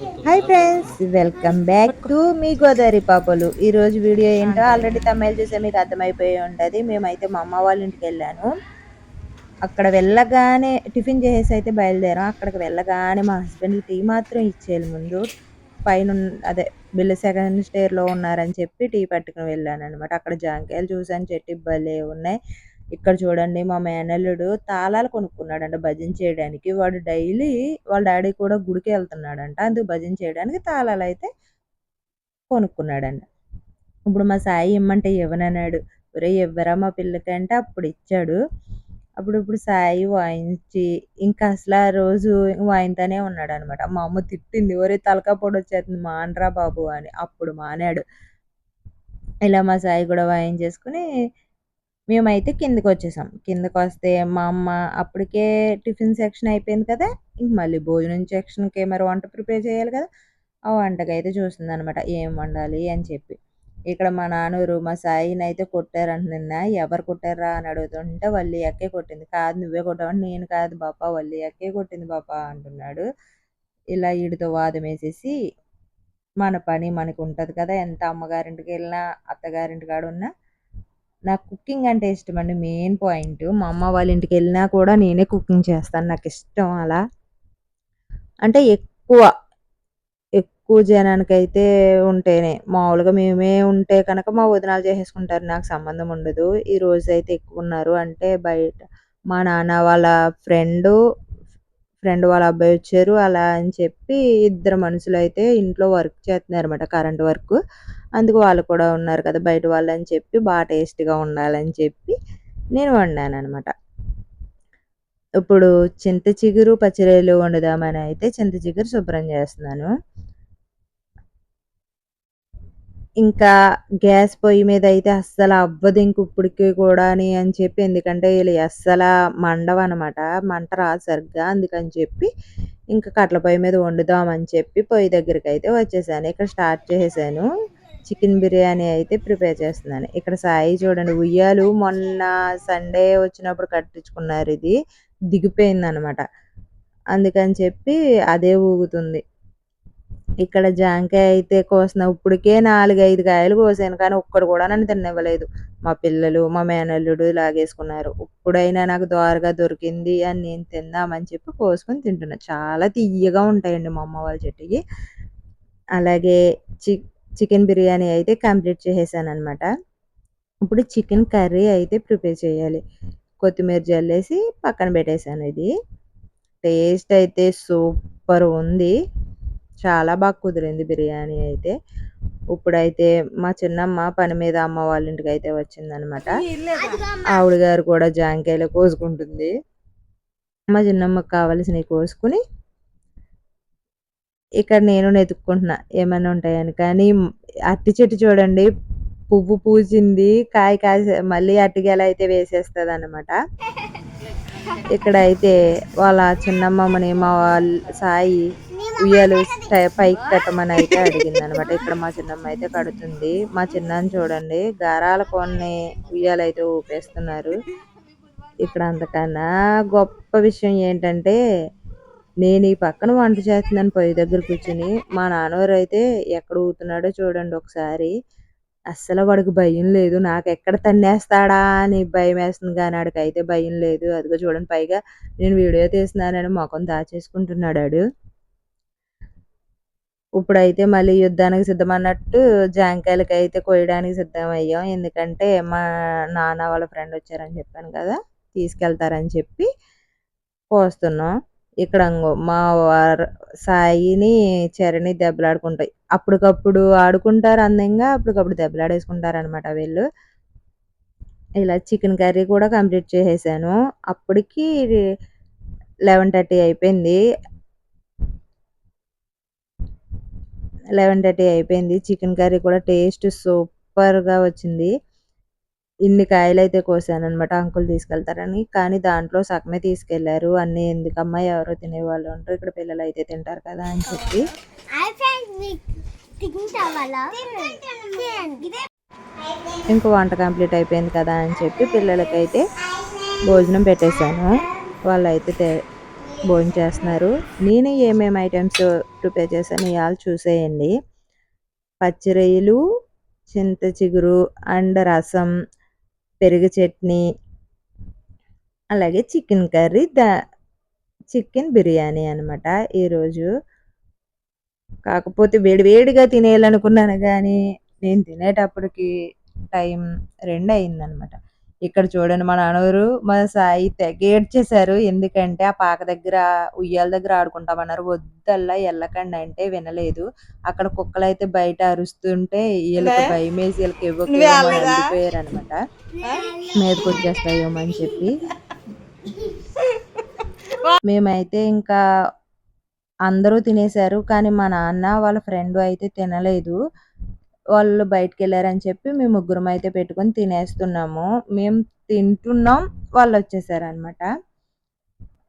Hi friends welcome back to మీ గోదావరి పాపలు. ఈ రోజు వీడియో ఏంటో ఆల్రెడీ తమిళ చూసే మీకు అర్థమైపోయి ఉంటుంది. మేమైతే మా అమ్మ వాళ్ళ ఇంటికి వెళ్ళాను. అక్కడ వెళ్ళగానే టిఫిన్ చేసేసి అయితే బయలుదేరాం. అక్కడికి వెళ్ళగానే మా హస్బెండ్ టీ మాత్రం ఇచ్చేయాలి ముందు. పైన అదే బిల్లు సెకండ్ స్టేర్లో ఉన్నారని చెప్పి టీ పట్టుకుని వెళ్ళాను అనమాట అక్కడ జాంకాయలు చూసాను చెట్టు భలే ఉన్నాయి. ఇక్కడ చూడండి మా మేనల్లుడు తాళాలు కొనుక్కున్నాడంట భజన చేయడానికి. వాడు డైలీ వాళ్ళ డాడీ కూడా గుడికి వెళ్తున్నాడంట. అందుకు భజన చేయడానికి తాళాలు అయితే కొనుక్కున్నాడంట. ఇప్పుడు మా సాయి ఇమ్మంటే ఇవ్వనన్నాడు. ఒరే ఇవ్వరా మా పిల్లకంటే అప్పుడు ఇచ్చాడు. అప్పుడు ఇప్పుడు సాయి వాయించి ఇంకా అసలు ఆ రోజు వాయింతానే ఉన్నాడు అనమాట మా అమ్మ తిట్టింది. ఒరే తలకా పొడి వచ్చేస్తుంది మానరా బాబు అని అప్పుడు మానాడు. ఇలా మా సాయి కూడా వాయించేసుకుని మేమైతే కిందకి వచ్చేసాం కిందకి వస్తే మా అమ్మ అప్పటికే టిఫిన్ సెక్షన్ అయిపోయింది కదా ఇంక మళ్ళీ భోజనం సెక్షన్కి మరి వంట ప్రిపేర్ చేయాలి కదా ఆ వంటకి అయితే చూస్తుంది అనమాట ఏం వండాలి అని చెప్పి. ఇక్కడ మా నాన్నూరు మా సాయిని అయితే కొట్టారంట నిన్న ఎవరు కొట్టారా అని అడుగుతుంటే వల్లి అక్కే కొట్టింది. కాదు నువ్వే కొట్టావంటే నేను కాదు బాపా వల్లి అక్కే కొట్టింది బాపా అంటున్నాడు. ఇలా వీడితో వాదం వేసేసి మన పని మనకు ఉంటుంది కదా ఎంత అమ్మగారింటికి వెళ్ళినా అత్తగారింటి కాడ ఉన్నా నాకు కుకింగ్ అంటే ఇష్టం అండి మెయిన్ పాయింట్. మా అమ్మ వాళ్ళ ఇంటికి వెళ్ళినా కూడా నేనే కుకింగ్ చేస్తాను నాకు ఇష్టం అలా. అంటే ఎక్కువ ఎక్కువ జనానికైతే ఉంటేనే. మామూలుగా మేమే ఉంటే కనుక మా వదినాలు చేసేసుకుంటారు నాకు సంబంధం ఉండదు. ఈ రోజు అయితే ఎక్కువ ఉన్నారు అంటే బయట మా నాన్న వాళ్ళ ఫ్రెండ్ ఫ్రెండ్ వాళ్ళ అబ్బాయి వచ్చారు. అలా అని చెప్పి ఇద్దరు మనుషులు అయితే ఇంట్లో వర్క్ చేస్తున్నారు అనమాట కరెంట్ వర్క్. అందుకు వాళ్ళు కూడా ఉన్నారు కదా బయట వాళ్ళు అని చెప్పి బాగా టేస్ట్గా ఉండాలని చెప్పి నేను వండాను అనమాట ఇప్పుడు చింత చిగురు పచ్చిరేలు వండుదామని అయితే చింత చిగురు శుభ్రం చేస్తున్నాను. ఇంకా గ్యాస్ పొయ్యి మీద అయితే అస్సలు అవ్వదు ఇంక ఇప్పటికి కూడా అని చెప్పి ఎందుకంటే వీళ్ళు అస్సలు మండవన్నమాట మంట రాదు సరిగ్గా అందుకని చెప్పి ఇంకా కట్ల పొయ్యి మీద వండుదామని చెప్పి పొయ్యి దగ్గరికి అయితే వచ్చేసాను. ఇక్కడ స్టార్ట్ చేసేసాను. చికెన్ బిర్యానీ అయితే ప్రిపేర్ చేస్తున్నాను. ఇక్కడ సాయి చూడండి ఉయ్యాలు మొన్న సండే వచ్చినప్పుడు కట్టించుకున్నారు ఇది. దిగిపోయింది అనమాట అందుకని చెప్పి అదే ఊగుతుంది. ఇక్కడ జాంకాయ అయితే కోసిన ఇప్పటికే నాలుగైదు కాయలు కోసాను కానీ ఒక్కడు కూడా నన్ను తినవ్వలేదు మా పిల్లలు మా మేనల్లుడు లాగేసుకున్నారు. ఇప్పుడైనా నాకు దోరగా దొరికింది అని నేను తిందామని చెప్పి కోసుకొని తింటున్నా. చాలా తీయగా ఉంటాయండి మా అమ్మ వాళ్ళ చెట్టుకి. అలాగే చి చికెన్ బిర్యానీ అయితే కంప్లీట్ చేసేసాను అనమాట ఇప్పుడు చికెన్ కర్రీ అయితే ప్రిపేర్ చేయాలి. కొత్తిమీర జల్లేసి పక్కన పెట్టేశాను ఇది. టేస్ట్ అయితే సూపర్ ఉంది. చాలా బాగా కుదిరింది బిర్యానీ అయితే. ఇప్పుడైతే మా చిన్నమ్మ పని మీద అమ్మ వాళ్ళ ఇంటికి అయితే వచ్చిందనమాట. ఆవిడ గారు కూడా జాంకాయలు కోసుకుంటుంది. మా చిన్నమ్మకి కావలసినవి కోసుకుని ఇక్కడ నేను వెతుక్కుంటున్నా ఏమైనా ఉంటాయని. కానీ అట్టి చెట్టు చూడండి పువ్వు పూసింది కాయ కాసే మళ్ళీ అట్టిగెల అయితే వేసేస్తుంది అనమాట ఇక్కడ అయితే వాళ్ళ చిన్నమ్మని మా వాళ్ళ సాయి ఉయ్యాలు పైకి కట్టమని అయితే అడిగింది అనమాట ఇక్కడ మా చిన్నమ్మ అయితే కడుతుంది. మా చిన్నని చూడండి గారాల కొన్ని ఉయ్యాలు అయితే ఊపేస్తున్నారు. ఇక్కడ అంతకన్నా గొప్ప విషయం ఏంటంటే నేను ఈ పక్కన వంట చేస్తున్నాను పొయ్యి దగ్గర కూర్చుని. మా నాన్నవారు అయితే ఎక్కడ ఊతున్నాడో చూడండి ఒకసారి. అస్సలు వాడికి భయం లేదు. నాకు ఎక్కడ తన్నేస్తాడా అని భయం వేస్తుంది కానీ ఆడికి అయితే భయం లేదు. అదిగో చూడండి పైగా నేను వీడియో తీస్తున్నానని మొఖం దాచేసుకుంటున్నాడు ఇప్పుడైతే మళ్ళీ యుద్ధానికి సిద్ధమన్నట్టు జాంకాయలకి అయితే కొయ్యడానికి సిద్ధమయ్యాం. ఎందుకంటే మా నాన్న వాళ్ళ ఫ్రెండ్ వచ్చారని చెప్పాను కదా తీసుకెళ్తారని చెప్పి పోస్తున్నాం ఇక్కడ మా సాయిని చరణి దెబ్బలాడుకుంటాయి. అప్పటికప్పుడు ఆడుకుంటారు అందంగా అప్పటికప్పుడు దెబ్బలాడేసుకుంటారు అనమాట వీళ్ళు. ఇలా చికెన్ కర్రీ కూడా కంప్లీట్ చేసేసాను. అప్పటికి లెవెన్ థర్టీ అయిపోయింది. లెవెన్ థర్టీ అయిపోయింది. చికెన్ కర్రీ కూడా టేస్ట్ సూపర్గా వచ్చింది. ఇన్ని కాయలు అయితే కోసాను అనమాట అంకుల్ తీసుకెళ్తారని. కానీ దాంట్లో సగమే తీసుకెళ్ళారు. అన్నీ ఎందుకమ్మా? ఎవరో తినేవాళ్ళు ఉంటారు. ఇక్కడ పిల్లలు అయితే తింటారు కదా అని చెప్పి. ఇంకో వంట కంప్లీట్ అయిపోయింది కదా అని చెప్పి పిల్లలకైతే భోజనం పెట్టేశాను. వాళ్ళు భోజనం చేస్తున్నారు నేను ఏమేమి ఐటమ్స్ ప్రిపేర్ చేశాను ఇవాళ చూసేయండి. పచ్చి రొయ్యలు చింత చిగురు అండ్ రసం పెరుగు చట్నీ అలాగే chicken curry the chicken biryani అనమాట ఈరోజు. కాకపోతే వేడివేడిగా తినేయాలనుకున్నాను కానీ నేను తినేటప్పటికి టైం రెండు అయిందనమాట ఇక్కడ చూడండి మా నాన్నగారు మా సాయి తెగ ఏడ్చేశారు. ఎందుకంటే ఆ పాక దగ్గర ఉయ్యాల దగ్గర ఆడుకుంటామన్నారు. వద్దల్లా వెళ్ళకండి అంటే వినలేదు. అక్కడ కుక్కలు అయితే బయట అరుస్తుంటే వీళ్ళకి భయం వేసి వీళ్ళకి ఇవ్వకపోయారు అనమాట మీదకి వచ్చేస్తాయేమో అని చెప్పి మేమైతే ఇంకా అందరూ తినేశారు. కానీ మా నాన్న వాళ్ళ ఫ్రెండ్ అయితే తినలేదు. వాళ్ళు బయటికి వెళ్ళారని చెప్పి మేము ముగ్గురం అయితే పెట్టుకొని తినేస్తున్నాము. మేము తింటున్నాం వాళ్ళు వచ్చేసారనమాట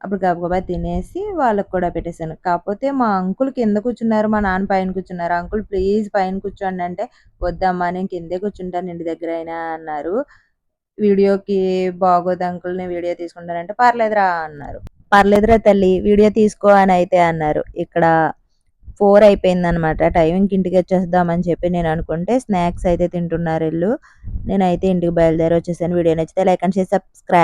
అప్పుడు గబగబా తినేసి వాళ్ళకి కూడా పెట్టేశాను. కాకపోతే మా అంకుల్ కింద కూర్చున్నారు మా నాన్న పైన కూర్చున్నారు. అంకుల్ ప్లీజ్ పైన కూర్చోండి అంటే వద్దమ్మా నేను కిందే కూర్చుంటాను ఇంటి దగ్గర అయినా అన్నారు. వీడియోకి బాగోదు అంకుల్ నేను వీడియో తీసుకుంటానంటే పర్లేదురా అన్నారు. పర్లేదురా తల్లి వీడియో తీసుకో అని అయితే అన్నారు. ఇక్కడ ఫోర్ అయిపోయింది అనమాట టైంకి ఇంటికి వచ్చేద్దామని చెప్పి నేను అనుకుంటే స్నాక్స్ అయితే తింటున్నారు ఇల్లు నేనైతే ఇంటికి బయలుదేరి వచ్చేసాను. వీడియో నచ్చితే లైక్ అండ్ షేర్ సబ్స్క్రైబ్